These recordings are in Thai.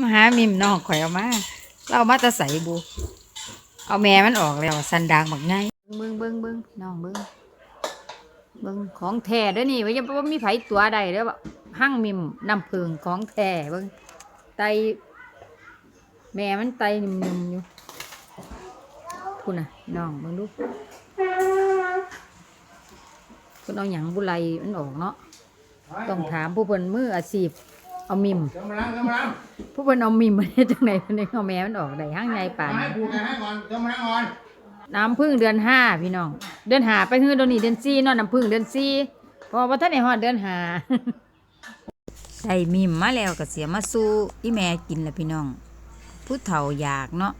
มาหามิมน้องข่อยเอามา เรามาตะใส่บู เอาแม่มันออกแล้วสันดางบักไงเบิ้งเบิ้งเบิ้งน้องเบิ้งเบิ้งของแท้เด้อนี่ว่าจะว่ามีไผตัวใดเด้วหั่งมิมน้ำผึ้งของแท้เบิ้งไตแม่มันไตนิ่มๆอยู่คุณน่ะน้องเบิ้งดูคุณเอาหยังบุไรมันออกเนาะต้องถามผู้เพิ่นมืออาชีพ เอามิมกำลังกำลังผู้เพิ่นเอามิมมาเฮ็ดจังไดเพิ่นได้เอาแม่มันออกได้หั่งใหญ่ปานให้นี้ผูกกันให้ก่อนกำลังก่อนน้ำพึ่งเดือนห้าพี่น้อง เดือนหาไปคือเดือนนี้เดือนสี่เนาะน้ำพึ่งเดือนสี่เพอว่าท่านในฮอดเดือนหาได้มิมมาแล้วก็เสียมาสู้อีแม่กินละพี่น้องผู้เฒ่าอยากเนาะ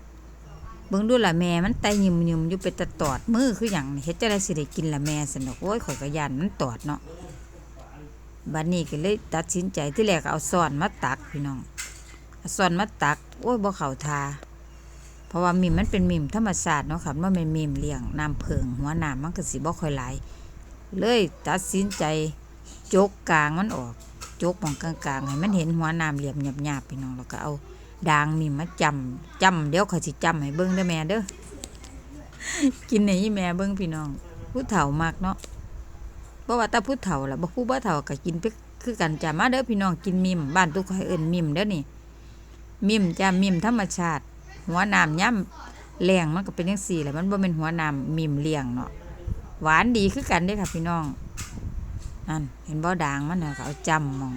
เบิ่งดูละแม่มันไตยิมยิมๆอยู่เป็นตะตอดมือคือหยังนี่เฮ็ดจะได้สิได้กินละแม่สนอกโอ้ยข่อยก็ย่านมันตอดเนาะ บัดนี้ก็เลยตัดสินใจที่แรกเอาซ่อนมาตักพี่น้องเอาซ่อนมาตักโอ้ยบ่เข้าทา เพราะว่ามิมมันเป็นมิมธรรมชาติเนาะครับว่าเป็นมิมเลี้ยงน้ำเพิงหัวน้ำมันก็สิบ่ค่อยไหลายเลยตัดสินใจจกกลางมันออกจกมองกลางๆให้มันเห็นหัวน้ำเหลี่ยมหยาบๆพี่น้องแล้วก็เอาดางมิมมาจำจำเดี๋ยวเขาสิจำให้เบิ้งเด้อแม่เด้อกินในยี่แม่เบิ้งพี่น้องผู้เฒ่ามากเนาะ เพราะว่าแต่ผู้เฒ่าล่ะบ่ผู้บ่เฒ่าก็กินไปคือกันจ้ามาเด้อพี่น้องกินมิมบ้านตุกข่อยเอิ้นมิมเด้อนี่ มิมจ้ามิมธรรมชาติ หัวน้ำย่ำแรงมันก็เป็นยังสี่แหละมันบ่เป็นหัวน้ำมิมเลี้ยงเนาะหวานดีคือกันเด้อค่ะพี่น้องนั่นเห็นบ่ด่างมันน่ะก็เอาจำมอง